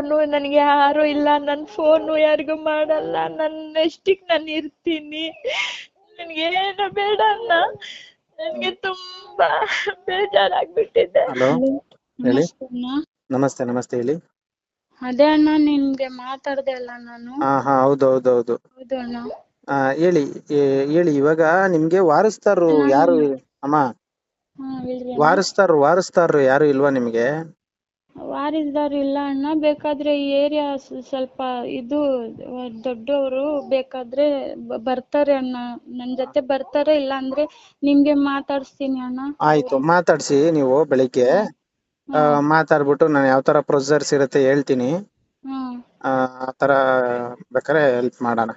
Phone ನನಗೆ ಯಾರು ಇಲ್ಲ. ನನ್ನ ಫೋನು ಯಾರಿಗೂ ಮಾಡಲ್ಲ. ನನ್ನ ಎಷ್ಟಿಗೆ ನಾನು ಇರ್ತೀನಿ. ನನ್ಗೆ ಏನು ಬೇಡ ಅಣ್ಣ. ನನಗೆ ತುಂಬಾ ಬೇಜಾರಾಗ್ಬಿಟ್ಟಿದೆ. ಹಲೋ ಹೇಳಿ? ನಮಸ್ತೆ ನಮಸ್ತೆ ಹೇಳಿ. ಅದೇ ಅಣ್ಣ ನಿಮ್ಗೆ ಮಾತಾಡ್ದೆ ಅಲ್ಲ ನಾನು. ಹಾ ಹಾ ಹೌದು ಹೌದು ಹೌದು. ಹೌದು ಅಣ್ಣ. ಆ ಹೇಳಿ ಏ- ಹೇಳಿ ಇವಾಗ ನಿಮ್ಗೆ ವಾರಸ್ತಾರು ಯಾರು ಅಮ್ಮ? ಹಾ ಹೇಳ್ರಿ ವಾರಸ್ತಾರು ವಾರಸ್ತಾರು ಯಾರು ಇಲ್ವಾ ನಿಮ್ಗೆ? ವಾರಿಸ್ದಾರ್ ಇಲ್ಲ ಅಣ್ಣ. ಬೇಕಾದ್ರೆ ಈ ಏರಿಯಾ ಸ್ವಲ್ಪ ಇದು ದೊಡ್ಡವರು ಬೇಕಾದ್ರೆ ಬರ್ತಾರೆ ಅಣ್ಣ. ನನ್ ಜೊತೆ ಬರ್ತಾರೆ ಇಲ್ಲ ಅಂದ್ರೆ ನಿಮ್ಗೆ ಮಾತಾಡ್ಸ್ತೀನಿ ಅಣ್ಣ. ಆಯ್ತು ಮಾತಾಡ್ಸಿ ನೀವು ಬೆಳಿಗ್ಗೆ. ಮಾತಾಡ್ಬಿಟ್ಟು ನಾನು ಯಾವ ತರ ಪ್ರೊಸೀಜರ್ಸ್ ಇರುತ್ತೆ ಹೇಳ್ತೀನಿ. ಹ್ಮ್. ಆ ತರ ಬೇಕಾದ್ರೆ ಹೆಲ್ಪ್ ಮಾಡೋಣ.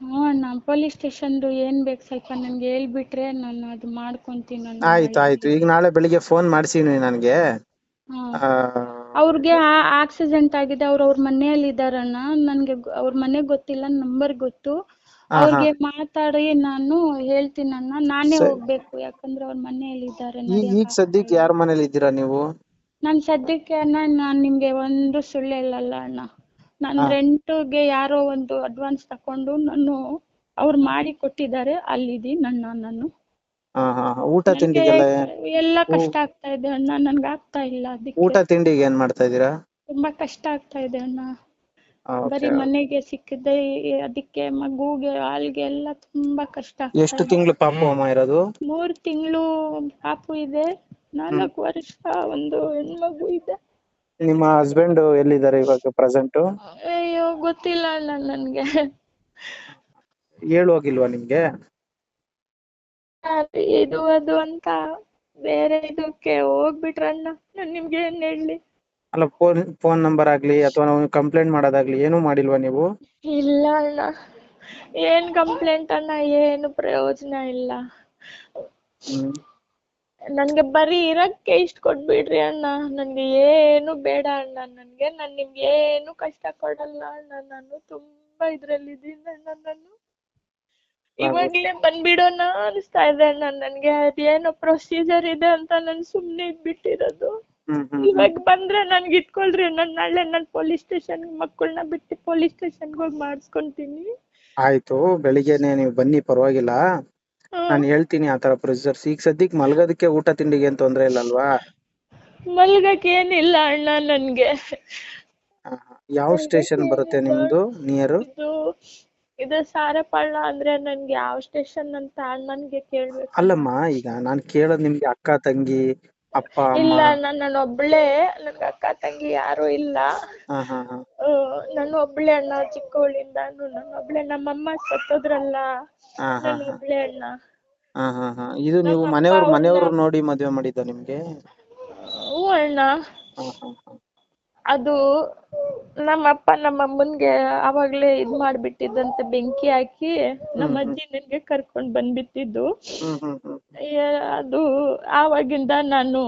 ಹ್ಞೂ ಅಣ್ಣ ಪೊಲೀಸ್ ಸ್ಟೇಷನ್ದು ಏನ್ ಬೇಕು ಸ್ವಲ್ಪ ನನ್ಗೆ ಹೇಳ್ಬಿಟ್ರೆ ನಾನು ಅದು ಮಾಡ್ಕೊಂತೀನಿ ಅಣ್ಣ. ಆಯ್ತು ಆಯ್ತು. ಈಗ ನಾಳೆ ಬೆಳಿಗ್ಗೆ ಫೋನ್ ಮಾಡ್ಸಿ ನನಗೆ. ಹ್ಮ್ ಅವ್ರಿಗೆ ಆಕ್ಸಿಡೆಂಟ್ ಆಗಿದೆ ಅವ್ರ ಅವ್ರ ಮನೆಯಲ್ಲಿ ಇದಾರಣ್ಣ ನನ್ಗೆ ಅವ್ರ ಮನೆ ಗೊತ್ತಿಲ್ಲ ನಂಬರ್ ಗೊತ್ತು. ಅವ್ರಿಗೆ ಮಾತಾಡಿ ನಾನು ಹೇಳ್ತೀನಿ ಅಣ್ಣ ನಾನೇ. ಹೋಗ್ಬೇಕು ಯಾಕಂದ್ರೆ ಅವ್ರ ಮನೆಯಲ್ಲಿ ಇದ್ದಾರೆ ಈಗ ಈಗ ಸದ್ಯಕ್ಕೆ ಯಾರ ಮನೇಲಿ ಇದ್ದೀರಾ ನೀವು? ನಾನ್ ಸದ್ಯಕ್ಕೆ ಅಣ್ಣ ನಾನ್ ನಿಮ್ಗೆ ಒಂದು ಸುಳ್ಳು ಹೇಳಲ್ಲ ಅಣ್ಣ. ನಾನ್ ರೆಂಟ್ಗೆ ಯಾರೋ ಒಂದು ಅಡ್ವಾನ್ಸ್ ತಕೊಂಡು ನಾನು ಅವ್ರು ಮಾಡಿ ಕೊಟ್ಟಿದ್ದಾರೆ. ಅಲ್ಲಿದ್ದೀನಿ ಅಣ್ಣ ನಾನು. ಹಾ. ಊಟ ತಿಂಡಿಗೆಲ್ಲ ಎಲ್ಲ ಕಷ್ಟ ಆಗ್ತಾ ಇದೆ ಅಣ್ಣ. ನನ್ಗೆ ಆಗ್ತಾ ಇಲ್ಲ ಅದಕ್ಕೆ. ಊಟ ತಿಂಡಿಗೆ ಏನ್ ಮಾಡ್ತಾ ಇದ್ದೀರಾ? ತುಂಬಾ ಕಷ್ಟ ಆಗ್ತಾ ಇದೆ ಅಣ್ಣ. ಬರಿ ಮನೆಗೆ ಸಿಕ್ಕಿದೆ ಈ- ಅದಕ್ಕೆ ಮಗುಗೆ ಹಾಲ್ಗೆ ಎಲ್ಲ ತುಂಬಾ ಕಷ್ಟ ಆಗ್ತಾ ಎಷ್ಟು ಇದೆ. ತಿಂಗಳು ಪಾಪು ಅಮ್ಮ ಇರೋದು? ಮೂರ್ ತಿಂಗಳು ಪಾಪು ಇದೆ. ನಾಲ್ಕು ವರ್ಷ ಒಂದು ಹೆಣ್ಮಗು ಇದೆ. ನಿಮ್ಮ ಹಸ್ಬೆಂಡ್ ಎಲ್ಲಿದ್ದಾರೆ ಇವಾಗ ಪ್ರೆಸೆಂಟ್ ಅಯ್ಯೋ ಗೊತ್ತಿಲ್ಲ ಅಣ್ಣ ನನ್ಗೆ. ಹೇಳುವಾಗಿಲ್ವಾ ನಿಮ್ಗೆ? ಇದು ಅದು ಅಂತ ಬೇರೆ ಇದಕ್ಕೆ ಹೋಗ್ಬಿಟ್ರಣ್ಣ. ನಾನ್ ನಿಮ್ಗೆ ಏನ್ ಹೇಳಿ? ಅಲ್ಲ ಫೋನ್ ಫೋನ್ ನಂಬರ್ ಆಗ್ಲಿ ಅಥವಾ ನಾವು ಕಂಪ್ಲೇಂಟ್ ಮಾಡೋದಾಗ್ಲಿ ಏನು ಮಾಡಿಲ್ವಾ ನೀವು? ಇಲ್ಲ ಅಣ್ಣ ಏನ್ ಕಂಪ್ಲೇಂಟ್ ಅಣ್ಣ? ಏನು ಪ್ರಯೋಜನ ಇಲ್ಲ. ಹ್ಮ್. ನನ್ಗೆ ಬರೀ ಇರಕ್ಕೆ ಇಷ್ಟ ಕೊಟ್ಬಿಡ್ರಿ ಅಣ್ಣ. ನನ್ಗೆ ಏನು ಬೇಡ ಅಣ್ಣ. ನನ್ಗೆ ನಾನ್ ನಿಮ್ಗೆ ಏನು ಕಷ್ಟ ಕೊಡಲ್ಲ ಅಣ್ಣ. ನಾನು ತುಂಬಾ ಇದ್ರಲ್ಲಿದ್ದೀನಿ ಅಣ್ಣ. ನಾನು ಇವಾಗ್ಲೇ ಬಂದ್ಬಿಡೋಣ ಅನಿಸ್ತಾ ಇದೆ ಅಣ್ಣ. ನನ್ಗೆ ಅದೇನೋ ಪ್ರೊಸೀಜರ್ ಇದೆ ಅಂತ ನಾನು ಸುಮ್ನೆ ಇದ್ಬಿಟ್ಟಿರೋದು. ಇವಾಗ ಬಂದ್ರೆ ನನ್ಗೆ ಇಟ್ಕೊಳ್ರಿ. ನಾನ್ ನಾಳೆ ನಾನ್ ಪೊಲೀಸ್ ಸ್ಟೇಷನ್ ಮಕ್ಕಳನ್ನ ಬಿಟ್ಟು ಪೊಲೀಸ್ ಸ್ಟೇಷನ್ ಹೋಗಿ ಮಾಡಿಸ್ಕೊಂತೀನಿ. ಆಯ್ತು ಬೆಳಿಗ್ಗೆನೆ ನೀವು ಬನ್ನಿ ಪರವಾಗಿಲ್ಲ. ನಾನು ಹೇಳ್ತೀನಿ ಆತರ ತರ ಪ್ರೊಸೀಜರ್ಸ್ ಈಗ ಸದ್ಯಕ್ಕೆ ಮಲ್ಗೋದಕ್ಕೆ ಊಟ ತಿಂಡಿಗೆ ಏನ್ ತೊಂದ್ರೆ ಇಲ್ಲ ಅಲ್ವಾ ಮಲ್ಗಕ್ ಏನಿಲ್ಲ ಅಣ್ಣ ನನ್ಗೆ. ಯಾವ ಸ್ಟೇಷನ್ ಬರುತ್ತೆ ನಿಮ್ದು ನಿಯರ್ ಇದು ಸಾರಪಾಳ್ಯ ಅಂದ್ರೆ ನನ್ಗೆ ಯಾವ ಸ್ಟೇಷನ್ ಅಂತ ನನ್ಗೆ ಕೇಳ್ಬೇಕು. ಅಲ್ಲಮ್ಮ ಈಗ ನಾನ್ ಕೇಳೋದ್ ನಿಮ್ಗೆ ಅಕ್ಕ ತಂಗಿ ಅಪ್ಪ ಅಮ್ಮ. ಇಲ್ಲ ನನ್ನ ನಾನು ಒಬ್ಳೆ ನನ್ಗೆ ಅಕ್ಕ ತಂಗಿ ಯಾರು ಇಲ್ಲ. ಹಾ ಹಾ ಹಾ. ನಾನು ಒಬ್ಳೆ ಅಣ್ಣ ಚಿಕ್ಕವಳಿಂದ ನಾನು ಒಬ್ಳೆ ನಮ್ಮಮ್ಮ ಸತ್ತೋದ್ರಲ್ಲ ಹಾ ಹಾ ನಾನು ಒಬ್ಳೆ ಅಣ್ಣ. ಹಾ ಹಾ ಹಾ. ಇದು ನೀವು ಮನೆಯವ್ರು ಮನೆಯವ್ರು ನೋಡಿ ಮದ್ವೆ ಮಾಡಿದ್ದ ನಿಮ್ಗೆ? ಹ್ಞೂ ಅಣ್ಣ. ಹಾ ಹಾ ಹಾ. ಅದು ನಮ್ಮಪ್ಪ ನಮ್ಮ ಅಮ್ಮನ್ಗೆ ಅವಾಗ್ಲೇ ಇದ್ ಮಾಡ್ಬಿಟ್ಟಿದ್ದಂತೆ ಬೆಂಕಿ ಹಾಕಿ ನಮ್ಮ ಅಜ್ಜಿ ನನ್ಗೆ ಕರ್ಕೊಂಡ್ ಬಂದ್ಬಿಟ್ಟಿದ್ದು. ಅದು ಆವಾಗಿಂದ ನಾನು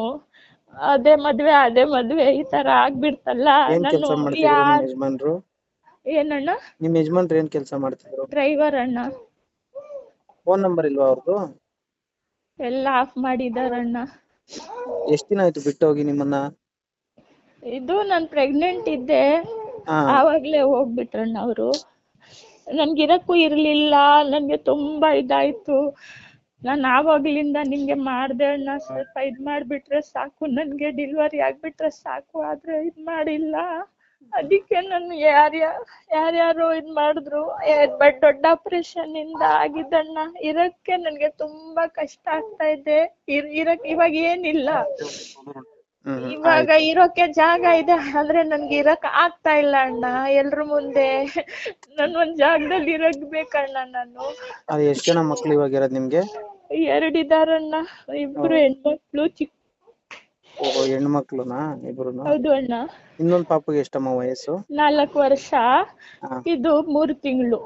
ಅದೇ ಮದ್ವೆ ಅದೇ ಮದ್ವೆ ಈ ತರ ಆಗ್ಬಿಡ್ತಲ್ಲ. ನಾನು ಏನಣ್ಣ? ನಿಮ್ ಯಜಮಾನ್ರು ಏನ್ ಕೆಲ್ಸ ಮಾಡ್ತಿದ್ರು? ಡ್ರೈವರ್ ಅಣ್ಣ. ಫೋನ್ ನಂಬರ್ ಇಲ್ವಾ ಅವ್ರದ್ದು ಎಲ್ಲ ಆಫ್ ಮಾಡಿದಾರಣ್ಣ. ಎಷ್ಟ್ ದಿನ ಆಯ್ತು ಬಿಟ್ಟು ಹೋಗಿ ನಿಮ್ಮನ್ನ? ಇದು ನಾನ್ ಪ್ರೆಗ್ನೆಂಟ್ ಇದ್ದೆ. ಆವಾಗ್ಲೇ ಹೋಗ್ಬಿಟ್ರಣ್ಣ ಅವರು. ನನ್ಗಿರಕ್ಕೂ ಇರ್ಲಿಲ್ಲ, ನನ್ಗೆ ತುಂಬಾ ಇದಾಯ್ತು. ನಾನ್ ಆವಾಗ್ಲಿಂದ ನಿಮ್ಗೆ ಮಾಡ್ದೆ ಅಣ್ಣ, ಸ್ವಲ್ಪ ಇದ್ ಮಾಡ್ಬಿಟ್ರೆ ಸಾಕು. ನನ್ಗೆ ಡೆಲಿವರಿ ಆಗ್ಬಿಟ್ರೆ ಸಾಕು, ಆದ್ರೆ ಇದ್ ಮಾಡಿಲ್ಲ. ಅದಕ್ಕೆ ನಾನು ಯಾರ್ಯಾ ಯಾರ್ಯಾರು ಇದ್ ಮಾಡಿದ್ರು. ಬಟ್ ದೊಡ್ಡ ಆಪರೇಷನ್ ಇಂದ ಆಗಿದ್ದಣ್ಣ. ಇರಕ್ಕೆ ನನ್ಗೆ ತುಂಬಾ ಕಷ್ಟ ಆಗ್ತಾ ಇದೆ. ಇರ್, ಇರಕ್ ಇವಾಗ ಏನಿಲ್ಲ. ಇವಾಗ ಇರೋಕೆ ಜಾಗ ಇದೆ ಆದ್ರೆ ನನ್ಗೆ ಇರಕ್ ಆಗ್ತಾ ಇಲ್ಲ ಅಣ್ಣ. ಎಲ್ರ ಮುಂದೆ ನನ್ ಒಂದ್ ಜಾಗದಲ್ಲಿ ಇರಕ್ ಬೇಕಣ್ಣ ನಾನು. ಅದು ಎಷ್ಟ್ ಜನ ಮಕ್ಳು ಇವಾಗ ಇರೋದ್ ನಿಮ್ಗೆ? ಎರಡಿದಾರಣ್ಣ ಇಬ್ರು ಹೆಣ್ಮಕ್ಳು ಚಿಕ್ಕ ಓಹೋ ಹೆಣ್ಮಕ್ಳುನಾ? ಇಬ್ರು ಹೌದು ಅಣ್ಣ. ಇನ್ನೊಂದ್ ಪಾಪುಗೆ ಎಷ್ಟಮ್ಮ ವಯಸ್ಸು? ನಾಲ್ಕು ವರ್ಷ. ಇದು ಮೂರು ತಿಂಗಳು.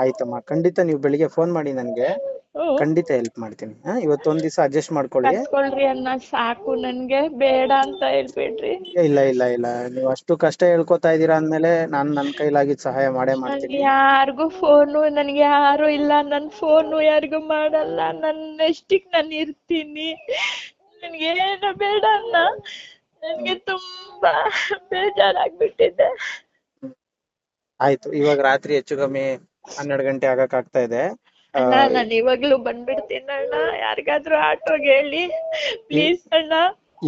ಆಯ್ತಮ್ಮ. ಖಂಡಿತ ನೀವು ಬೆಳಿಗ್ಗೆ ಫೋನ್ ಮಾಡಿ ನನ್ಗೆ. ಖಂಡಿತ ಹೆಲ್ಪ್ ಮಾಡ್ತೀನಿ. ಇವತ್ತೊಂದ್ ದಿವಸ ಅಡ್ಜಸ್ಟ್ ಮಾಡ್ಕೊಳ್ಳಿ. ಕರ್ಕೊಳ್ರಿ ಅಣ್ಣ ಸಾಕು ನನ್ಗೆ ಬೇಡ ಅಂತ ಹೇಳ್ಬೇಡ್ರಿ ಇಲ್ಲ ಇಲ್ಲ ಇಲ್ಲ. ನೀವು ಅಷ್ಟು ಕಷ್ಟ ಹೇಳ್ಕೊತಾ ಇದೀರಾ ಅಂದ್ಮೇಲೆ ನಾನ್ ನನ್ ಕೈಲಾಗಿದ್ ಸಹಾಯ ಮಾಡೇ ಮಾಡ್ತೀನಿ. ನನ್ಗೆ ಯಾರಿಗೂ ಫೋನು ನನ್ಗೆ ಯಾರು ಇಲ್ಲ. ನನ್ ಫೋನು ಯಾರಿಗೂ ಮಾಡಲ್ಲ. ನನ್ನ ಎಷ್ಟಿಗ್ ನಾನು ಇರ್ತೀನಿ. ನನ್ಗೆ ಏನು ಬೇಡ ಅಣ್ಣ. ನನ್ಗೆ ತುಂಬಾ ಬೇಜಾರಾಗ್ಬಿಟ್ಟಿದೆ. ಆಯ್ತು. ಇವಾಗ ರಾತ್ರಿ ಹೆಚ್ಚು ಕಮ್ಮಿ ಹನ್ನೆರಡು ಗಂಟೆ ಆಗಕ್ ಆಗ್ತಾ ಇದೆ. ಅಣ್ಣ ನಾನು ಇವಾಗ್ಲೂ ಬಂದ್ಬಿಡ್ತೀನಿ ಅಣ್ಣ. ಯಾರಿಗಾದ್ರೂ ಆಟೋಗೆ ಹೇಳಿ. ಪ್ಲೀಸ್ ಅಣ್ಣ.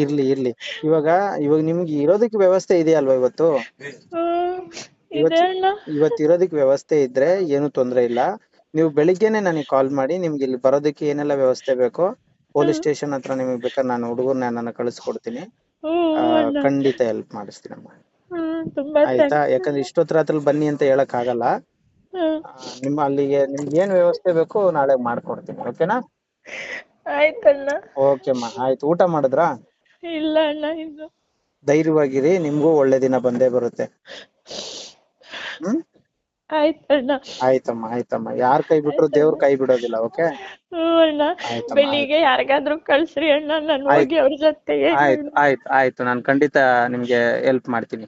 ಇರ್ಲಿ ಇರ್ಲಿ. ಇವಾಗ ಇವಾಗ ನಿಮ್ಗೆ ಇರೋದಕ್ಕೆ ವ್ಯವಸ್ಥೆ ಇದೆಯಲ್ವಾ ಇವತ್ತು? ಇವತ್ತು ಇರೋದಕ್ಕೆ ವ್ಯವಸ್ಥೆ ಇದ್ರೆ ಏನು ತೊಂದ್ರೆ ಇಲ್ಲ. ನೀವು ಬೆಳಿಗ್ಗೆನೆ ನನಗೆ ಕಾಲ್ ಮಾಡಿ ನಿಮ್ಗೆ ಇಲ್ಲಿ ಬರೋದಕ್ಕೆ ಏನೆಲ್ಲ ವ್ಯವಸ್ಥೆ ಬೇಕೋ ಪೊಲೀಸ್ ಸ್ಟೇಷನ್ ಹತ್ರ ನಿಮಗೆ ಬೇಕಾದ್ರೆ ನಾನು ಹುಡುಗರ್ನ ನಾನು ಕಳಿಸ್ಕೊಡ್ತೀನಿ. ಖಂಡಿತ ಹೆಲ್ಪ್ ಮಾಡಿಸ್ತೀನಮ್ಮ ಹ್ಮ್ ತುಂಬಾ ಆಯ್ತಾ? ಯಾಕಂದ್ರೆ ಇಷ್ಟೊತ್ತರ ಹತ್ರ ಬನ್ನಿ ಅಂತ ಹೇಳಕ್ ಆಗಲ್ಲ ನಿಮ್ಮ ಅಲ್ಲಿಗೆ ನಿಮ್ಗೆ ಏನ್ ವ್ಯವಸ್ಥೆ ಬೇಕು ನಾಳೆ ಮಾಡ್ಕೊಡ್ತೀನಿ ಓಕೆನಾ? ಆಯ್ತಣ್ಣ. ಓಕೆಮ್ಮ ಆಯ್ತು. ಊಟ ಮಾಡಿದ್ರಾ? ಇಲ್ಲ ಅಣ್ಣ ಇನ್ನು. ಧೈರ್ಯವಾಗಿರಿ ನಿಮ್ಗೂ ಒಳ್ಳೆ ದಿನ ಬಂದೇ ಬರುತ್ತೆ. ಹ್ಮ್? ಆಯ್ತಣ್ಣ. ಆಯ್ತಮ್ಮ ಆಯ್ತಮ್ಮ. ಯಾರ್ ಕೈ ಬಿಟ್ರು ದೇವ್ರ ಕೈ ಬಿಡೋದಿಲ್ಲ ಓಕೆ? ಅಣ್ಣ. ಆಯ್ತಮ್ಮ, ಬೆಳಿಗ್ಗೆ ಯಾರಿಗಾದ್ರೂ ಕಳ್ಸ್ರಿ ಅಣ್ಣ ನಾನು. ಹೋಗಿ ಅವ್ರ ಜೊತೆಗೆ ಆಯ್ತು ಆಯ್ತು ಆಯ್ತು. ನಾನು ಖಂಡಿತ ನಿಮ್ಗೆ ಹೆಲ್ಪ್ ಮಾಡ್ತೀನಿ.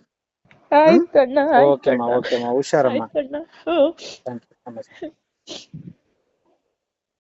ಆಯ್ತಣ್ಣ ಓಕೆ ಅಮ್ಮ ಓಕೆ ಅಮ್ಮ ಹುಷಾರಮ್ಮ. ಥ್ಯಾಂಕ್ ಯು ನಮಸ್ತೆ.